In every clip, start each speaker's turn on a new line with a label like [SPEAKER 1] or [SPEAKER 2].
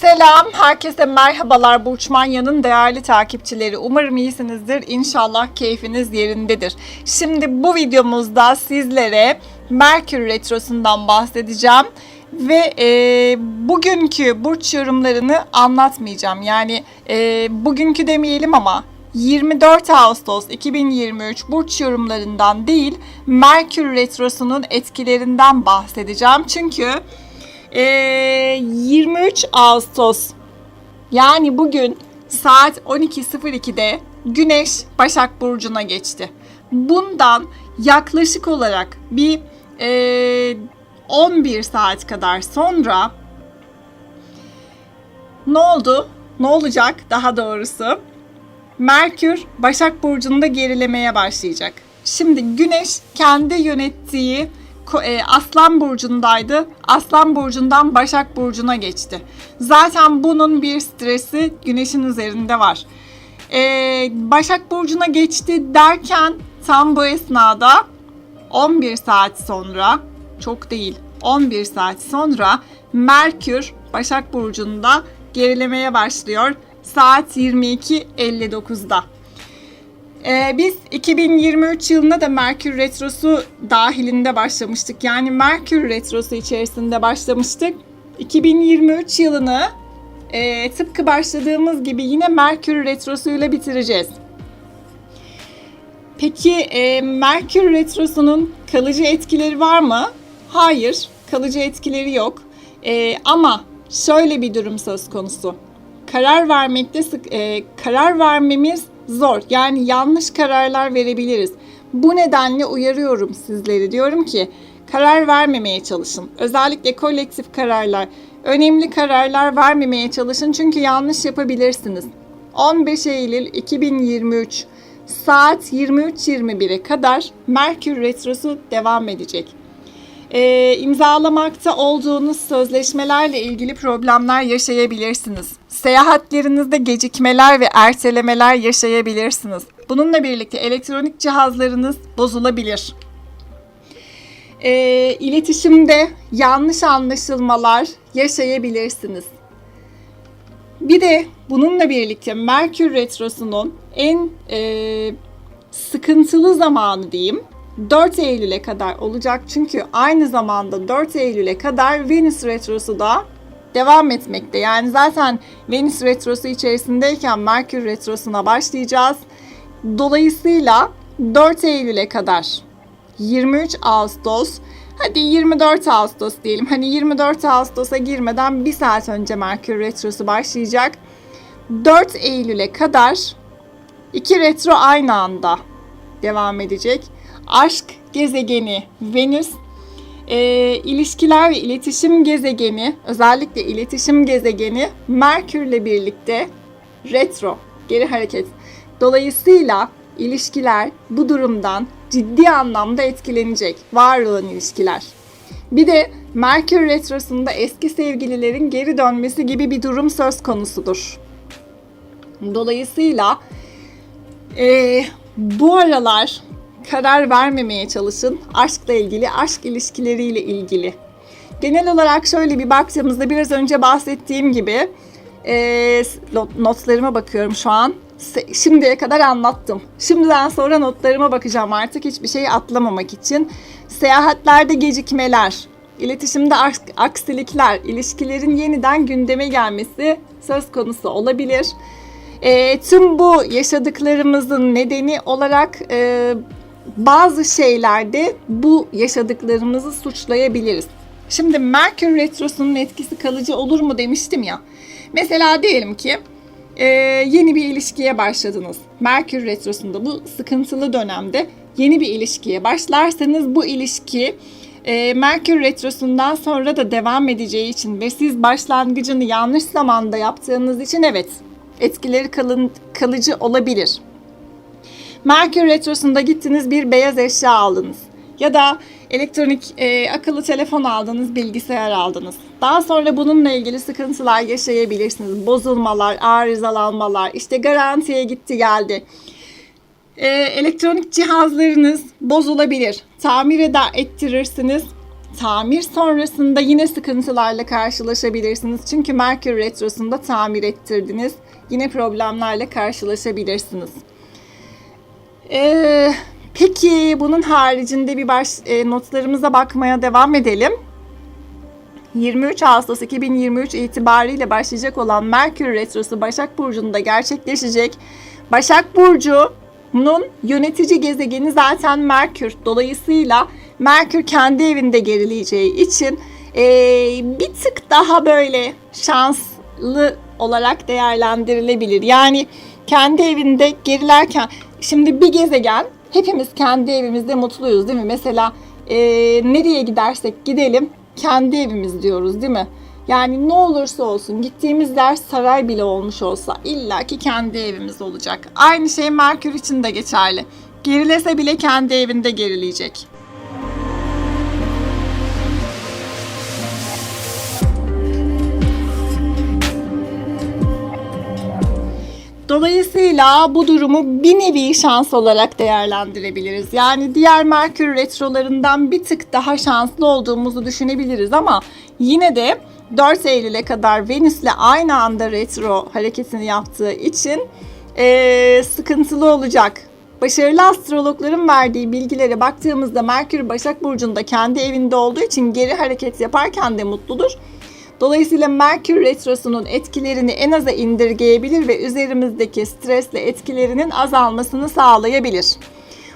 [SPEAKER 1] Selam, herkese merhabalar Burç Manya'nın değerli takipçileri. Umarım iyisinizdir, İnşallah keyfiniz yerindedir. Şimdi bu videomuzda sizlere Merkür Retrosu'ndan bahsedeceğim. Ve e, bugünkü burç yorumlarını anlatmayacağım. Yani e, bugünkü demeyelim ama 24 Ağustos 2023 burç yorumlarından değil Merkür Retrosu'nun etkilerinden bahsedeceğim. Çünkü ee, 23 Ağustos yani bugün saat 12.02'de Güneş Başak Burcu'na geçti. Bundan yaklaşık olarak bir e, 11 saat kadar sonra ne oldu? Ne olacak daha doğrusu? Merkür Başak Burcu'nda gerilemeye başlayacak. Şimdi Güneş kendi yönettiği e, Aslan burcundaydı. Aslan burcundan Başak burcuna geçti. Zaten bunun bir stresi Güneş'in üzerinde var. E, Başak burcuna geçti derken tam bu esnada 11 saat sonra çok değil 11 saat sonra Merkür Başak burcunda gerilemeye başlıyor saat 22.59'da. Ee, biz 2023 yılına da Merkür Retrosu dahilinde başlamıştık. Yani Merkür Retrosu içerisinde başlamıştık. 2023 yılını e, tıpkı başladığımız gibi yine Merkür Retrosu'yla bitireceğiz. Peki e, Merkür Retrosu'nun kalıcı etkileri var mı? Hayır, kalıcı etkileri yok. E, ama şöyle bir durum söz konusu. Karar vermekte sık, e, karar vermemiz zor. Yani yanlış kararlar verebiliriz. Bu nedenle uyarıyorum sizleri. Diyorum ki karar vermemeye çalışın. Özellikle kolektif kararlar, önemli kararlar vermemeye çalışın çünkü yanlış yapabilirsiniz. 15 Eylül 2023 saat 23.21'e kadar Merkür Retrosu devam edecek. Ee, imzalamakta olduğunuz sözleşmelerle ilgili problemler yaşayabilirsiniz. Seyahatlerinizde gecikmeler ve ertelemeler yaşayabilirsiniz. Bununla birlikte elektronik cihazlarınız bozulabilir. Ee, iletişimde yanlış anlaşılmalar yaşayabilirsiniz. Bir de bununla birlikte Merkür Retrosu'nun en e, sıkıntılı zamanı diyeyim 4 Eylül'e kadar olacak. Çünkü aynı zamanda 4 Eylül'e kadar Venüs Retrosu da devam etmekte. Yani zaten Venüs Retrosu içerisindeyken Merkür Retrosu'na başlayacağız. Dolayısıyla 4 Eylül'e kadar 23 Ağustos hadi 24 Ağustos diyelim. Hani 24 Ağustos'a girmeden bir saat önce Merkür Retrosu başlayacak. 4 Eylül'e kadar iki retro aynı anda devam edecek. Aşk gezegeni Venüs, e, ilişkiler ve iletişim gezegeni, özellikle iletişim gezegeni Merkürle birlikte retro, geri hareket. Dolayısıyla ilişkiler bu durumdan ciddi anlamda etkilenecek. Var olan ilişkiler. Bir de Merkür Retrosu'nda eski sevgililerin geri dönmesi gibi bir durum söz konusudur. Dolayısıyla e, bu aralar karar vermemeye çalışın. Aşkla ilgili, aşk ilişkileriyle ilgili. Genel olarak şöyle bir baktığımızda biraz önce bahsettiğim gibi e, notlarıma bakıyorum şu an. Şimdiye kadar anlattım. Şimdiden sonra notlarıma bakacağım artık hiçbir şeyi atlamamak için. Seyahatlerde gecikmeler, iletişimde aksilikler, ilişkilerin yeniden gündeme gelmesi söz konusu olabilir. E, tüm bu yaşadıklarımızın nedeni olarak e, bazı şeylerde bu yaşadıklarımızı suçlayabiliriz. Şimdi Merkür Retrosu'nun etkisi kalıcı olur mu demiştim ya. Mesela diyelim ki e, yeni bir ilişkiye başladınız. Merkür Retrosu'nda bu sıkıntılı dönemde yeni bir ilişkiye başlarsanız bu ilişki e, Merkür Retrosu'ndan sonra da devam edeceği için ve siz başlangıcını yanlış zamanda yaptığınız için evet etkileri kalın, kalıcı olabilir. Merkür Retrosu'nda gittiniz bir beyaz eşya aldınız. Ya da elektronik e, akıllı telefon aldınız, bilgisayar aldınız. Daha sonra bununla ilgili sıkıntılar yaşayabilirsiniz. Bozulmalar, arızalanmalar, işte garantiye gitti geldi. E, elektronik cihazlarınız bozulabilir. Tamir eder, ettirirsiniz tamir sonrasında yine sıkıntılarla karşılaşabilirsiniz. Çünkü Merkür Retrosu'nda tamir ettirdiniz. Yine problemlerle karşılaşabilirsiniz. Ee, peki bunun haricinde bir baş e, notlarımıza bakmaya devam edelim. 23 Ağustos 2023 itibariyle başlayacak olan Merkür Retrosu Başak Burcu'nda gerçekleşecek. Başak Burcu'nun yönetici gezegeni zaten Merkür. Dolayısıyla Merkür kendi evinde gerileyeceği için eee, bir tık daha böyle şanslı olarak değerlendirilebilir. Yani kendi evinde gerilerken şimdi bir gezegen hepimiz kendi evimizde mutluyuz değil mi? Mesela eee, nereye gidersek gidelim kendi evimiz diyoruz değil mi? Yani ne olursa olsun gittiğimiz yer saray bile olmuş olsa illaki kendi evimiz olacak. Aynı şey Merkür için de geçerli. Gerilese bile kendi evinde gerileyecek. Dolayısıyla bu durumu bir nevi şans olarak değerlendirebiliriz. Yani diğer Merkür retrolarından bir tık daha şanslı olduğumuzu düşünebiliriz ama yine de 4 Eylül'e kadar Venüs'le aynı anda retro hareketini yaptığı için eee, sıkıntılı olacak. Başarılı astrologların verdiği bilgilere baktığımızda Merkür Başak Burcu'nda kendi evinde olduğu için geri hareket yaparken de mutludur. Dolayısıyla Merkür Retrosu'nun etkilerini en aza indirgeyebilir ve üzerimizdeki stresle etkilerinin azalmasını sağlayabilir.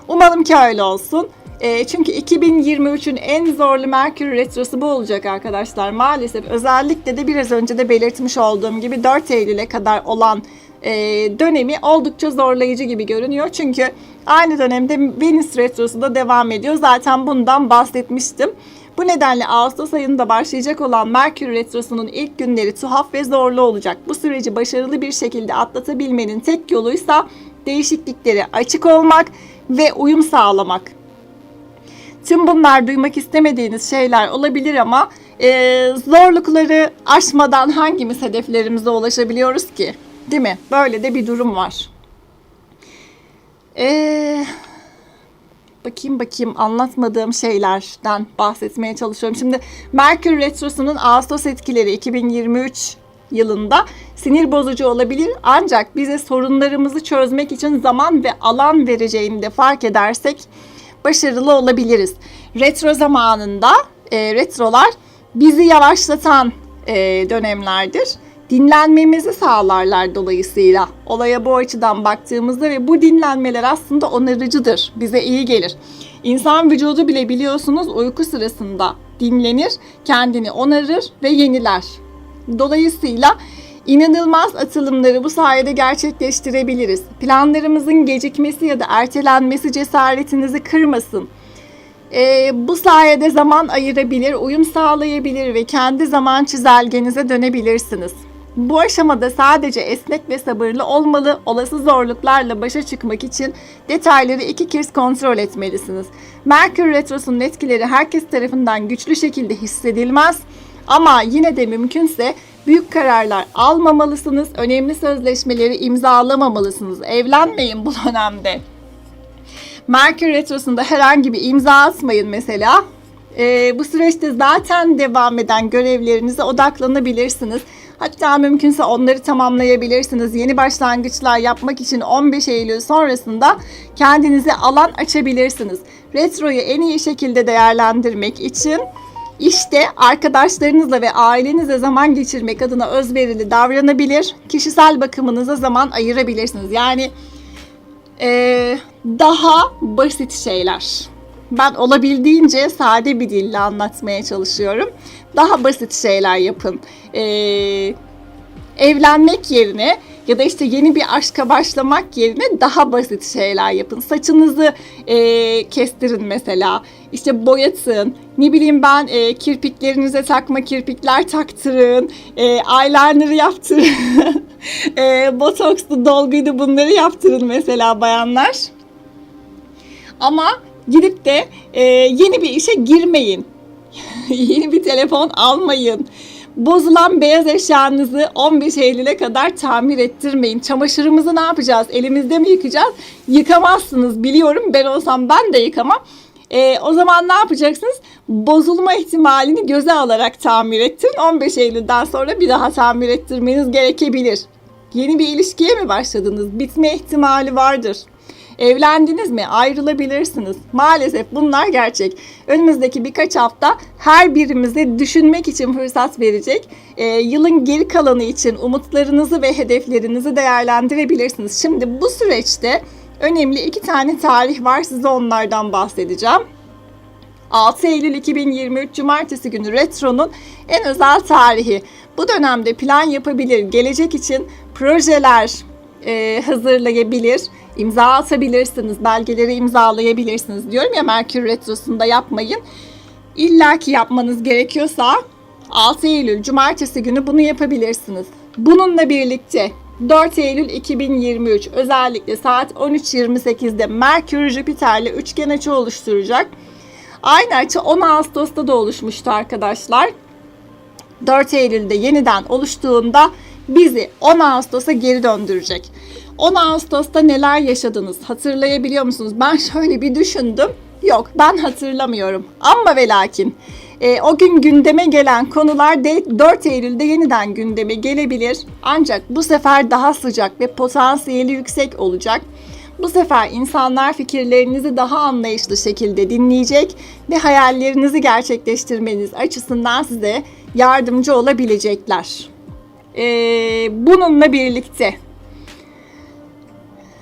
[SPEAKER 1] Umalım ki öyle olsun. E, çünkü 2023'ün en zorlu Merkür Retrosu bu olacak arkadaşlar. Maalesef özellikle de biraz önce de belirtmiş olduğum gibi 4 Eylül'e kadar olan e, dönemi oldukça zorlayıcı gibi görünüyor. Çünkü aynı dönemde Venüs Retrosu da devam ediyor. Zaten bundan bahsetmiştim. Bu nedenle Ağustos ayında başlayacak olan Merkür Retrosu'nun ilk günleri tuhaf ve zorlu olacak. Bu süreci başarılı bir şekilde atlatabilmenin tek yoluysa değişikliklere açık olmak ve uyum sağlamak. Tüm bunlar duymak istemediğiniz şeyler olabilir ama e, zorlukları aşmadan hangimiz hedeflerimize ulaşabiliyoruz ki? Değil mi? Böyle de bir durum var. Eee bakayım bakayım anlatmadığım şeylerden bahsetmeye çalışıyorum. Şimdi Merkür Retrosu'nun Ağustos etkileri 2023 yılında sinir bozucu olabilir ancak bize sorunlarımızı çözmek için zaman ve alan vereceğini de fark edersek başarılı olabiliriz. Retro zamanında e, retrolar bizi yavaşlatan e, dönemlerdir dinlenmemizi sağlarlar dolayısıyla. Olaya bu açıdan baktığımızda ve bu dinlenmeler aslında onarıcıdır. Bize iyi gelir. İnsan vücudu bile biliyorsunuz uyku sırasında dinlenir, kendini onarır ve yeniler. Dolayısıyla inanılmaz atılımları bu sayede gerçekleştirebiliriz. Planlarımızın gecikmesi ya da ertelenmesi cesaretinizi kırmasın. Ee, bu sayede zaman ayırabilir, uyum sağlayabilir ve kendi zaman çizelgenize dönebilirsiniz. Bu aşamada sadece esnek ve sabırlı olmalı, olası zorluklarla başa çıkmak için detayları iki kez kontrol etmelisiniz. Merkür Retrosu'nun etkileri herkes tarafından güçlü şekilde hissedilmez ama yine de mümkünse büyük kararlar almamalısınız, önemli sözleşmeleri imzalamamalısınız. Evlenmeyin bu dönemde. Merkür Retrosu'nda herhangi bir imza atmayın mesela. Ee, bu süreçte zaten devam eden görevlerinize odaklanabilirsiniz. Hatta mümkünse onları tamamlayabilirsiniz. Yeni başlangıçlar yapmak için 15 Eylül sonrasında kendinize alan açabilirsiniz. Retroyu en iyi şekilde değerlendirmek için işte arkadaşlarınızla ve ailenizle zaman geçirmek adına özverili davranabilir, kişisel bakımınıza zaman ayırabilirsiniz. Yani ee, daha basit şeyler. Ben olabildiğince sade bir dille anlatmaya çalışıyorum. Daha basit şeyler yapın. Ee, evlenmek yerine ya da işte yeni bir aşka başlamak yerine daha basit şeyler yapın. Saçınızı e, kestirin mesela. İşte boyatın. Ne bileyim ben e, kirpiklerinize takma kirpikler taktırın. E, eyeliner'ı yaptırın. e, botokslu dolguydu bunları yaptırın mesela bayanlar. Ama gidip de e, yeni bir işe girmeyin. yeni bir telefon almayın. Bozulan beyaz eşyanızı 15 Eylül'e kadar tamir ettirmeyin. Çamaşırımızı ne yapacağız? Elimizde mi yıkayacağız? Yıkamazsınız biliyorum. Ben olsam ben de yıkamam. E, o zaman ne yapacaksınız? Bozulma ihtimalini göze alarak tamir ettin. 15 Eylül'den sonra bir daha tamir ettirmeniz gerekebilir. Yeni bir ilişkiye mi başladınız? Bitme ihtimali vardır. Evlendiniz mi? Ayrılabilirsiniz. Maalesef bunlar gerçek. Önümüzdeki birkaç hafta her birimize düşünmek için fırsat verecek. Ee, yılın geri kalanı için umutlarınızı ve hedeflerinizi değerlendirebilirsiniz. Şimdi bu süreçte önemli iki tane tarih var. Size onlardan bahsedeceğim. 6 Eylül 2023 Cumartesi günü Retro'nun en özel tarihi. Bu dönemde plan yapabilir, gelecek için projeler e, hazırlayabilir, imza atabilirsiniz, belgeleri imzalayabilirsiniz. Diyorum ya Merkür Retrosu'nda yapmayın. İlla ki yapmanız gerekiyorsa 6 Eylül Cumartesi günü bunu yapabilirsiniz. Bununla birlikte 4 Eylül 2023 özellikle saat 13.28'de Merkür Jüpiter'le üçgen açı oluşturacak. Aynı açı 10 Ağustos'ta da oluşmuştu arkadaşlar. 4 Eylül'de yeniden oluştuğunda bizi 10 Ağustos'a geri döndürecek. 10 Ağustos'ta neler yaşadınız hatırlayabiliyor musunuz? Ben şöyle bir düşündüm. Yok ben hatırlamıyorum. Ama ve lakin e, o gün gündeme gelen konular de 4 Eylül'de yeniden gündeme gelebilir. Ancak bu sefer daha sıcak ve potansiyeli yüksek olacak. Bu sefer insanlar fikirlerinizi daha anlayışlı şekilde dinleyecek ve hayallerinizi gerçekleştirmeniz açısından size yardımcı olabilecekler. Ee, bununla birlikte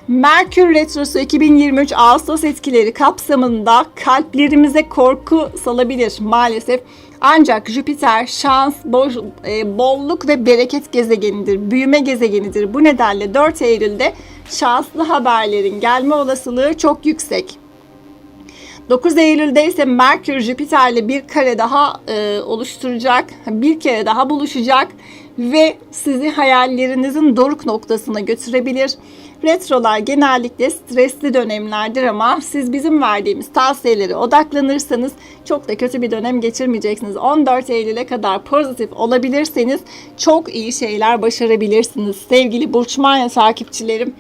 [SPEAKER 1] Merkür Retrosu 2023 Ağustos etkileri kapsamında kalplerimize korku salabilir maalesef. Ancak Jüpiter şans, bol- e, bolluk ve bereket gezegenidir, büyüme gezegenidir. Bu nedenle 4 Eylül'de şanslı haberlerin gelme olasılığı çok yüksek. 9 Eylül'de ise Merkür Jüpiter'le bir kare daha e, oluşturacak, bir kere daha buluşacak ve sizi hayallerinizin doruk noktasına götürebilir. Retrolar genellikle stresli dönemlerdir ama siz bizim verdiğimiz tavsiyelere odaklanırsanız çok da kötü bir dönem geçirmeyeceksiniz. 14 Eylül'e kadar pozitif olabilirseniz çok iyi şeyler başarabilirsiniz. Sevgili Burç Maya takipçilerim.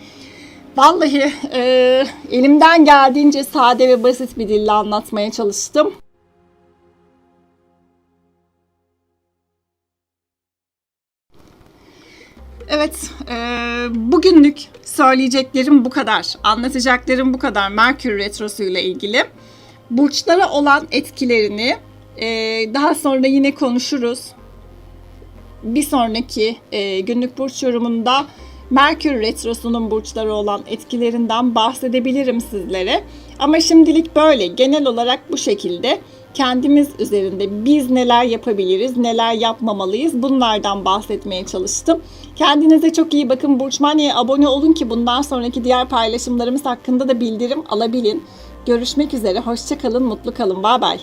[SPEAKER 1] Vallahi e, elimden geldiğince sade ve basit bir dille anlatmaya çalıştım. Evet, e, bugünlük söyleyeceklerim bu kadar. Anlatacaklarım bu kadar Merkür Retrosu ile ilgili. Burçlara olan etkilerini e, daha sonra yine konuşuruz. Bir sonraki e, günlük burç yorumunda Merkür Retrosu'nun burçlara olan etkilerinden bahsedebilirim sizlere. Ama şimdilik böyle. Genel olarak bu şekilde kendimiz üzerinde biz neler yapabiliriz, neler yapmamalıyız bunlardan bahsetmeye çalıştım. Kendinize çok iyi bakın. Burçmaniye abone olun ki bundan sonraki diğer paylaşımlarımız hakkında da bildirim alabilin. Görüşmek üzere. Hoşçakalın, mutlu kalın. Bay bay.